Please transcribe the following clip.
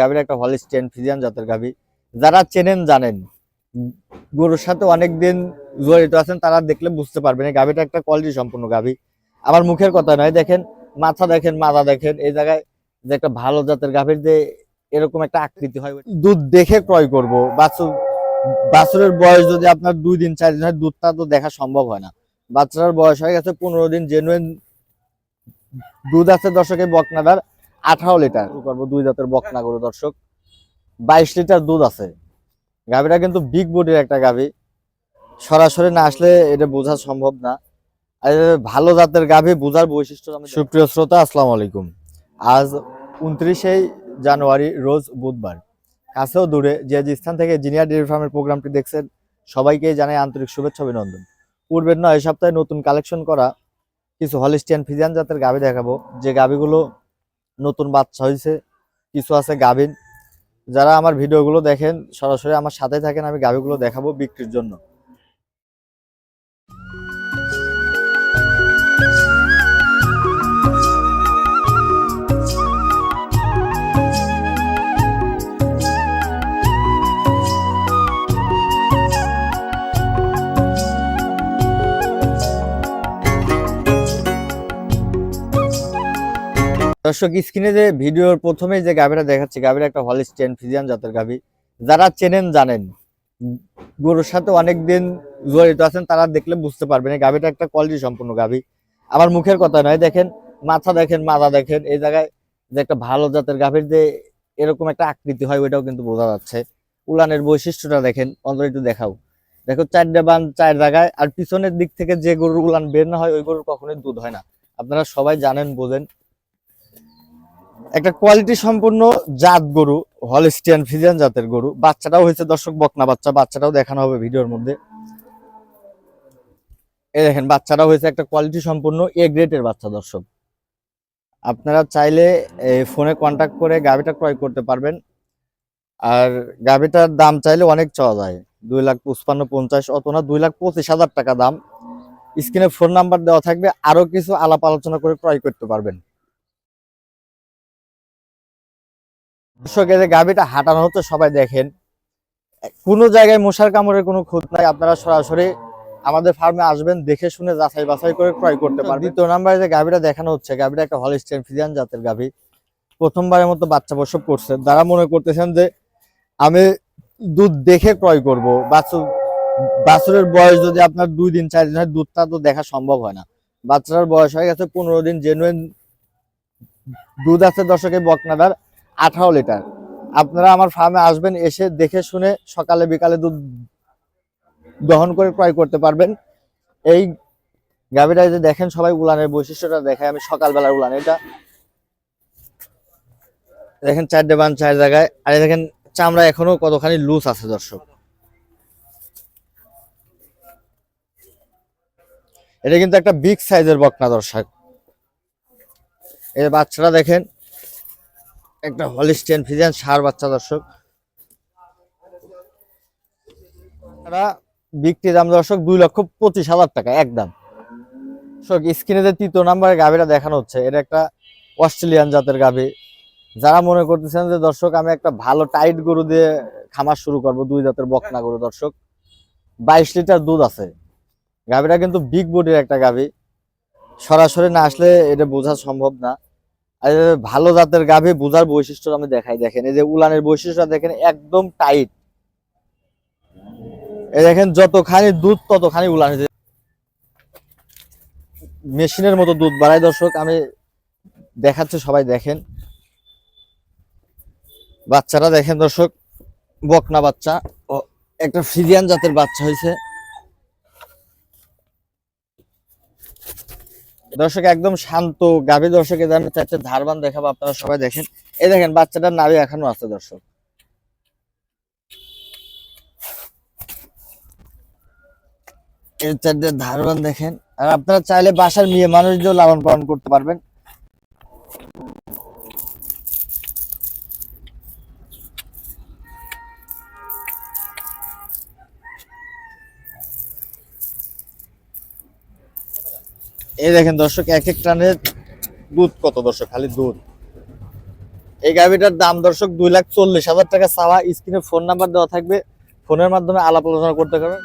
গাভীর একটা Holstein Friesian জাতের গাভী। যারা চেনেন, জানেন। গরুর সাথে অনেকদিন জড়িত আছেন, তারা দেখলে বুঝতে পারবেন এই গাভীটা একটা কোয়ালিটি সম্পূর্ণ গাভী। আমার মুখের কথা নয়, দেখেন, মাথা দেখেন মাথা দেখেন, এই জায়গায় যে একটা ভালো জাতের গাভীর যে এরকম একটা আকৃতি হয়, দুধ দেখে ক্রয় করব। বাছুর, বাছুরের বয়স যদি আপনার দুই দিন, চার দিন হয়, দুধটা তো দেখা সম্ভব হয় না। বাচ্চার বয়স হয়ে গেছে পনেরো দিন জেনুইন দুধ আছে দর্শকের বকনাদার। আঠারো লিটার। করব দুই জাতের বকনা গরু দর্শক। বাইশ লিটার দুধ আছে। গাভীটা কিন্তু বিগ বডির একটা গাভী। সরাসরি না আসলে এটা বোঝা সম্ভব না। ভালো জাতের গাভী বোঝার বৈশিষ্ট্য সুপ্রিয় শ্রোতা আসসালাম আলাইকুম। আজ উনত্রিশে জানুয়ারি রোজ বুধবার। কাছেও দূরে যে যে স্থান থেকে জিনিয়ার ডেয়ারি ফার্মের প্রোগ্রামটি দেখছেন সবাইকে জানাই আন্তরিক শুভেচ্ছা অভিনন্দন। পূর্বের নয় এই সপ্তাহে নতুন কালেকশন করা কিছু হলিস্টিয়ান ফিজিয়ান জাতের গাভী দেখাবো। যে গাভীগুলো নতুন বাচ্চা হয়েছে কিছু আছে গাভিন যারা আমার ভিডিওগুলো দেখেন, সরাসরি আমার সাথে থাকেন, আমি গাভিগুলো দেখাবো বিক্রির জন্য। দর্শক, স্ক্রিনে যে ভিডিওর প্রথমে যে গাভীটা দেখাচ্ছে গাভীর একটা হলিস্টিয়ান ফিজিয়ান জাতের গাভী। যারা চেনেন, জানেন। গরুর সাথে অনেকদিন জড়িত আছেন, তারা দেখলে বুঝতে পারবেন এই গাভীটা একটা কোয়ালিটি সম্পূর্ণ গাভী। আমার মুখের কথা নয়, দেখেন, মাথা দেখেন মাথা দেখেন, এই জায়গায় যে একটা ভালো জাতের গাভীর যে এরকম একটা আকৃতি হয়, ওইটাও কিন্তু বোঝা যাচ্ছে। উলানের বৈশিষ্ট্যটা দেখেন, অন্তর একটু দেখাও। দেখো, চারটে বান, চার জায়গায়, আর পিছনের দিক থেকে যে গরুর উলান বের না হয়, ওই গরুর কখনোই দুধ হয় না। আপনারা সবাই জানেন, বোঝেন। একটা কোয়ালিটি সম্পূর্ণ জাত গরু হলিস্টিয়ান ফিজিয়ান জাতের গরু। বাচ্চাটাও হয়েছে দর্শক, বকনা বাচ্চা। বাচ্চাটাও দেখানো হবে ভিডিওর মধ্যে। এই দেখেন, বাচ্চাটাও হয়েছে একটা কোয়ালিটি সম্পূর্ণ এ গ্রেডের বাচ্চা, দর্শক। আপনারা চাইলে ফোনে কন্টাক্ট করে গাভিটা ক্রয় করতে পারবেন। আর গাভিটার দাম চাইলে অনেক চাওয়া যায়। দুই লাখ পঁচপান্ন, পঞ্চাশ, অত না, দুই লাখ পঁচিশ হাজার টাকা দাম। স্ক্রিনে ফোন নাম্বার দেওয়া থাকবে। আরও কিছু আলাপ আলোচনা করে ক্রয় করতে পারবেন। দর্শকের যে গাভিটা হাঁটানো হচ্ছে সবাই দেখেন। কোনো জায়গায় মশার কামড়ের কোনো খুঁত নাই আপনারা সরাসরি আমাদের ফার্মে আসবেন দেখে শুনে যাচাই বাছাই করে ক্রয় করতে পারবেন। দ্বিতীয় নাম্বারে যে গাভিটা দেখানো হচ্ছে গাভিটা একটা হলিস্টেন ফিজিয়ান জাতের গাভি। প্রথমবারের মতো বাচ্চা প্রসব করছে। যারা মনে করতেছেন যে আমি দুধ দেখে ক্রয় করব বাছুর বাছুরের বয়স যদি আপনার দুই দিন চার দিন হয় দুধটা তো দেখা সম্ভব হয় না। বাচ্চাটার বয়স হয়ে গেছে পনেরো দিন জেনুইন দুধ আছে দর্শকের বকনাদার। আঠারো লিটার। আপনারা আমার ফার্মে আসবেন, এসে দেখে শুনে সকালে বিকালে দুধ দহন করে ক্রয় করতে পারবেন। এই গাভীটা যে দেখেন সবাই উলানের বৈশিষ্ট্যটা দেখায়, আমি সকালবেলার উলান। এটা দেখেন চারটে বান চার জায়গায়। আর দেখেন চামড়া এখনও কতখানি লুজ আছে দর্শক। এটা কিন্তু একটা বিগ সাইজের বকনা দর্শক। এই বাচ্চাটা দেখেন একটা হলিস্টিয়ান ফিজিয়ান সার বাচ্চা দর্শক। তারা বিক্রি দাম দর্শক দুই লক্ষ পঁচিশ হাজার টাকা, একদম। দর্শক, স্ক্রিনে যে তৃতীয় নাম্বারের গাভীটা দেখানো হচ্ছে, এটা একটা অস্ট্রেলিয়ান জাতের গাভী। যারা মনে করতেছেন যে, দর্শক, আমি একটা ভালো টাইট গরু দিয়ে খামার শুরু করব, দুই জাতের বকনা গরু, দর্শক, বাইশ লিটার দুধ আছে। গাভীটা কিন্তু বিগ বডির একটা গাভী। সরাসরি না আসলে এটা বোঝা সম্ভব না। ভালো জাতের গাভী বোঝার বৈশিষ্ট্য আমি দেখাই। দেখেন, এই যে উলানের বৈশিষ্ট্য দেখেন, একদম টাইট। এই দেখেন, যতখানি দুধ, ততখানি উলান হয়েছে। মেশিনের মতো দুধ বাড়ায় দর্শক, আমি দেখাচ্ছি, সবাই দেখেন। বাচ্চারা দেখেন, দর্শক, বকনা বাচ্চা। ও, একটা ফ্রিজিয়ান জাতের বাচ্চা হয়েছে। দর্শক একদম শান্ত, গাভী দর্শকের আমি চারটে ধারবান দেখাবো আপনারা সবাই দেখেন। এই দেখেন, বাচ্চাটার নাভি এখনও আছে দর্শক। ধারবান দেখেন। আর আপনারা চাইলে বাসার মেয়ে মানুষ লালন পালন করতে পারবেন। এই দেখেন দর্শক, এক এক টানের দুধ কত দর্শক? খালি দুধ। এই গাভিটার দাম দর্শক দুই লাখ চল্লিশ হাজার টাকা। চাওয়া স্ক্রিনে ফোন নাম্বার দেওয়া থাকবে। ফোনের মাধ্যমে আলাপ আলোচনা করতে পারবেন।